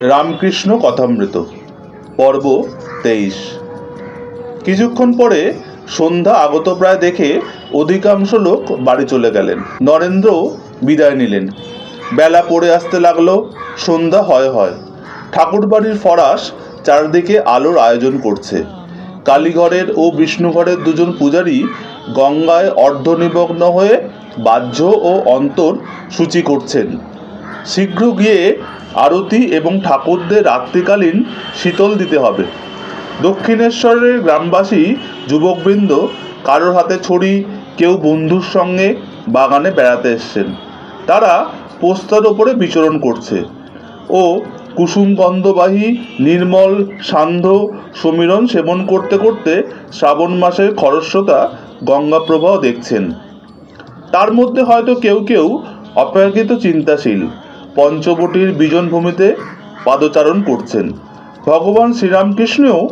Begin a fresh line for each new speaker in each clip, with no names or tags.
রামকৃষ্ণ কথামৃত, পর্ব তেইশ। কিছুক্ষণ পরে সন্ধ্যা আগত প্রায় দেখে অধিকাংশ লোক বাড়ি চলে গেলেন। নরেন্দ্র বিদায় নিলেন। বেলা পড়ে আসতে লাগল, সন্ধ্যা হয় হয়। ঠাকুরবাড়ির ফরাস চারদিকে আলোর আয়োজন করছে। কালীঘরের ও বিষ্ণুঘরের দুজন পূজারী গঙ্গায় অর্ধনিমগ্ন হয়ে বাহ্য ও অন্তর সূচি করছেন। শীঘ্র গিয়ে আরতি এবং ঠাকুরদের রাত্রিকালীন শীতল দিতে হবে। দক্ষিণেশ্বরের গ্রামবাসী, যুবকবৃন্দ, কারোর হাতে ছড়ি কেউ বন্ধুর সঙ্গে বাগানে বেড়াতে এসছেন। তারা পোস্তার ওপরে বিচরণ করছে। ও কুসুম গন্ধবাহী নির্মল, সান্ধ্য সমীরণ সেবন করতে করতে শ্রাবণ মাসের খরস্রোতা গঙ্গা প্রবাহ দেখছেন। তার মধ্যে হয়তো কেউ কেউ অপেক্ষিত চিন্তাশীল। পঞ্চবটির বিজন ভূমিতে পাদচারণ করছেন। ভগবান শ্রীরামকৃষ্ণও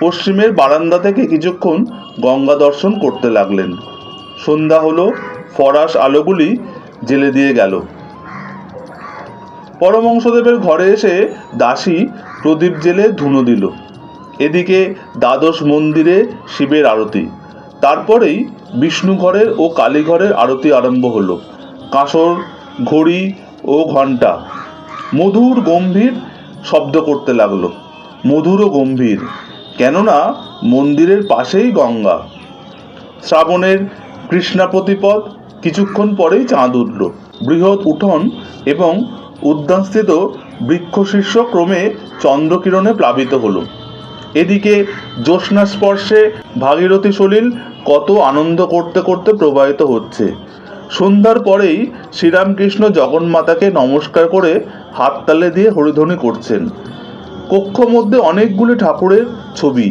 পশ্চিমের বারান্দা থেকে কিছুক্ষণ গঙ্গা দর্শন করতে লাগলেন। সন্ধ্যা হলো, ফরাস আলোগুলি জেলে দিয়ে গেল। পরমংশদেবের ঘরে এসে দাসী প্রদীপ জেলে ধুনো দিল। এদিকে দ্বাদশ মন্দিরে শিবের আরতি। তারপরেই বিষ্ণুঘরের ও কালীঘরের আরতি আরম্ভ হলো। কাঁসর, ঘড়ি ও ঘণ্টা। মধুর গম্ভীর শব্দ করতে লাগল। মধুর ও গম্ভীর, কেননা মন্দিরের পাশেই গঙ্গা। শ্রাবণের কৃষ্ণাপতিপদ কিছুক্ষণ পরেই চাঁদ উঠল। বৃহৎ উঠোন এবং উদ্যানস্থিত বৃক্ষশীর্ষ ক্রমে চন্দ্রকিরণে প্লাবিত হলো। এদিকে জ্যোৎস্না স্পর্শে ভাগীরথী সলিল কত আনন্দ করতে করতে প্রবাহিত হচ্ছে। সন্ধ্যার পরেই শ্রীরামকৃষ্ণ জগন্মাতাকে নমস্কার করে হাততালে দিয়ে হরিধ্বনি করছেন। কক্ষ মধ্যে অনেকগুলি ঠাকুরের ছবি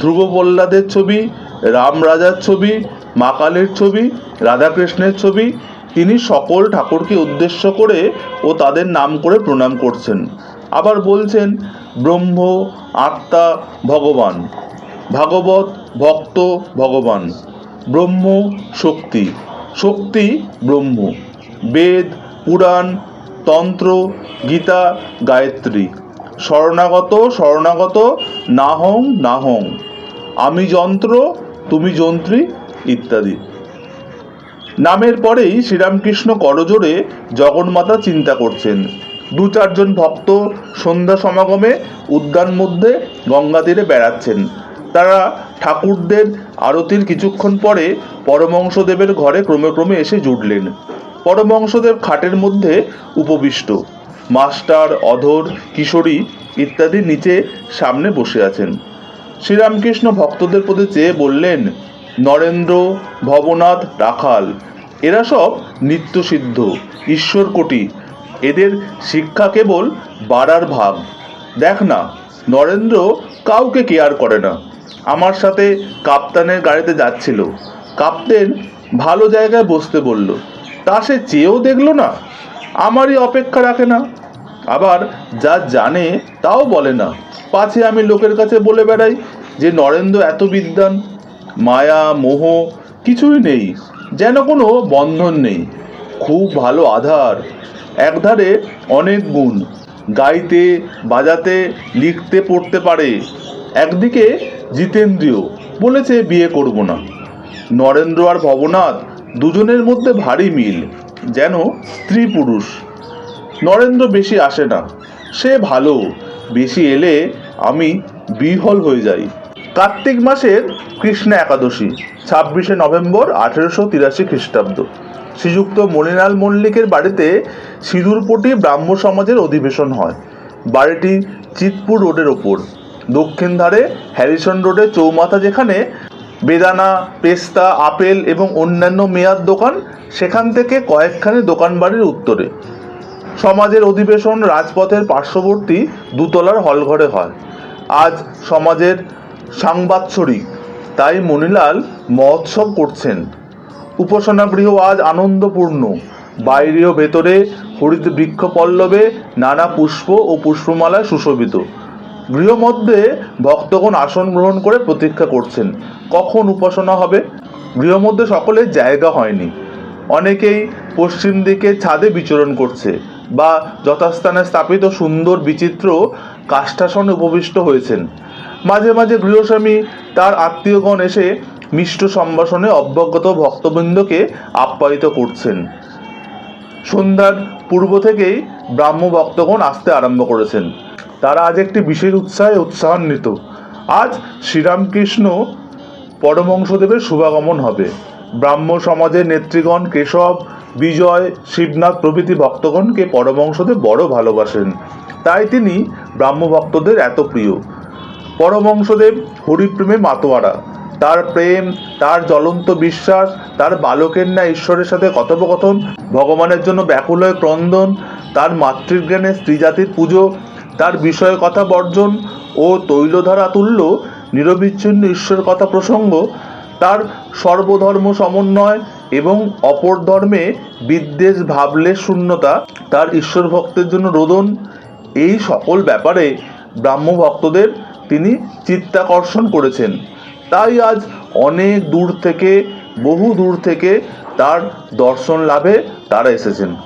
ধ্রুব প্রহ্লাদের ছবি রাম রাজার ছবি, মা কালীর ছবি, রাধাকৃষ্ণের ছবি। তিনি সকল ঠাকুরকে উদ্দেশ্য করে ও তাদের নাম করে প্রণাম করছেন। আবার বলছেন, ব্রহ্ম, আত্মা, ভগবান। ভাগবত, ভক্ত, ভগবান। ব্রহ্ম, শক্তি। শক্তি ব্রহ্ম, বেদ, পুরাণ, তন্ত্র, গীতা, গায়ত্রী। শরণাগত শরণাগত, নাহং নাহং। আমি যন্ত্র, তুমি যন্ত্রী, ইত্যাদি। নামের পরেই শ্রীরামকৃষ্ণ করজোড়ে জগন্মাতা চিন্তা করছেন। দু চারজন ভক্ত সন্ধ্যা সমাগমে উদ্যান মধ্যে গঙ্গা তীরে বেড়াচ্ছেন। তারা ঠাকুরদের আরতির কিছুক্ষণ পরে পরমংশদেবের ঘরে ক্রমে ক্রমে এসে জুটলেন। পরমংশদেব খাটের মধ্যে উপবিষ্ট। মাস্টার, অধর, কিশোরী ইত্যাদি নিচে সামনে বসে আছেন। শ্রীরামকৃষ্ণ ভক্তদের প্রতি চেয়ে বললেন, নরেন্দ্র, ভবনাথ, রাখাল, এরা সব নিত্যসিদ্ধ ঈশ্বর কোটি এদের শিক্ষা কেবল বাড়ার ভাব দেখ না, নরেন্দ্র কাউকে কেয়ার করে না। আমার সাথে কাপ্তানের গাড়িতে যাচ্ছিল। কাপ্তেন ভালো জায়গায় বসতে বলল, তা সে চেয়েও দেখল না। আমারই অপেক্ষা রাখে না। আবার যা জানে তাও বলে না। পাছে আমি লোকের কাছে বলে বেড়াই যে, নরেন্দ্র এত বিদ্বান। মায়া, মোহ কিছুই নেই, যেন কোনো বন্ধন নেই। খুব ভালো আধার, একধারে অনেক গুণ। গাইতে, বাজাতে, লিখতে, পড়তে পারে। একদিকে জিতেন্দ্রীয়, বলেছে বিয়ে করব না। নরেন্দ্র আর ভবনাথ দুজনের মধ্যে ভারী মিল, যেন স্ত্রী পুরুষ নরেন্দ্র বেশি আসে না, সে ভালো, বেশি এলে আমি বিহল হয়ে যাই। কার্তিক মাসের কৃষ্ণ একাদশী, ছাব্বিশে নভেম্বর আঠেরোশো তিরাশি খ্রিস্টাব্দ। শ্রীযুক্ত মণিলাল মল্লিকের বাড়িতে সিঁদুরপটি ব্রাহ্ম সমাজের অধিবেশন হয়। বাড়িটি চিতপুর রোডের ওপর। দক্ষিণ ধারে হ্যারিসন রোডের চৌমাথা যেখানে বেদানা, পেস্তা, আপেল এবং অন্যান্য মেয়াদ দোকান সেখান থেকে কয়েকখানি দোকান বাড়ির উত্তরে। সমাজের অধিবেশন রাজপথের পার্শ্ববর্তী দুতলার হলঘরে হয়। আজ সমাজের সাংবাৎসরিক, তাই মনিলাল মহোৎসব করছেন। উপাসনা গৃহ আজ আনন্দপূর্ণ। বাইরে ও ভেতরে হরিত বৃক্ষ পল্লবে নানা পুষ্প ও পুষ্পমালায় সুশোভিত। গৃহমধ্যে ভক্তগণ আসন গ্রহণ করে প্রতীক্ষা করছেন। কখন উপাসনা হবে? গৃহমধ্যে সকলে জায়গা হয়নি। অনেকেই পশ্চিম দিকে ছাদে বিচরণ করছে বা যথাস্থানে স্থাপিত সুন্দর বিচিত্র কাষ্ঠাসনে উপবিষ্ট হয়েছেন। মাঝে মাঝে গৃহস্বামী তার আত্মীয়গণ এসে মিষ্ট সম্ভাষণে অভ্যাগত ভক্তবৃন্দকে আপ্যায়িত করছেন। সন্ধ্যার পূর্ব থেকেই ব্রাহ্ম ভক্তগণ আসতে আরম্ভ করেছেন। তারা আজ একটি বিশেষ উৎসাহে উৎসাহান্বিত। আজ শ্রীরামকৃষ্ণ পরমংশদেবের শুভাগমন হবে। ব্রাহ্ম সমাজের নেত্রীগণ কেশব, বিজয়, শিবনাথ প্রভৃতি ভক্তগণকে পরমংশদেব বড় ভালোবাসেন। তাই তিনি ব্রাহ্ম ভক্তদের এত প্রিয়। পরমংশদেব হরিপ্রেমে মাতোয়ারা। তার প্রেম, তার জ্বলন্ত বিশ্বাস, তার বালকের ন্যায় ঈশ্বরের সাথে কথোপকথন, ভগবানের জন্য ব্যাকুল ক্রন্দন, তার মাতৃজ্ঞানে স্ত্রীজাতির পুজো তার বিষয় কথা বর্জন ও তৈলধারা তুল্য, নিরবিচ্ছিন্ন ঈশ্বর কথা প্রসঙ্গ, তার সর্বধর্ম সমন্বয় এবং অপর ধর্মে বিদ্বেষ, ভাবলে শূন্যতা, তার ঈশ্বর ভক্তের জন্য রোদন। এই সকল ব্যাপারে ব্রাহ্ম ভক্তদের তিনি চিত্তাকর্ষণ করেছেন। তাই আজ অনেক দূর থেকে, বহু দূর থেকে তার দর্শন লাভে তারা এসেছেন।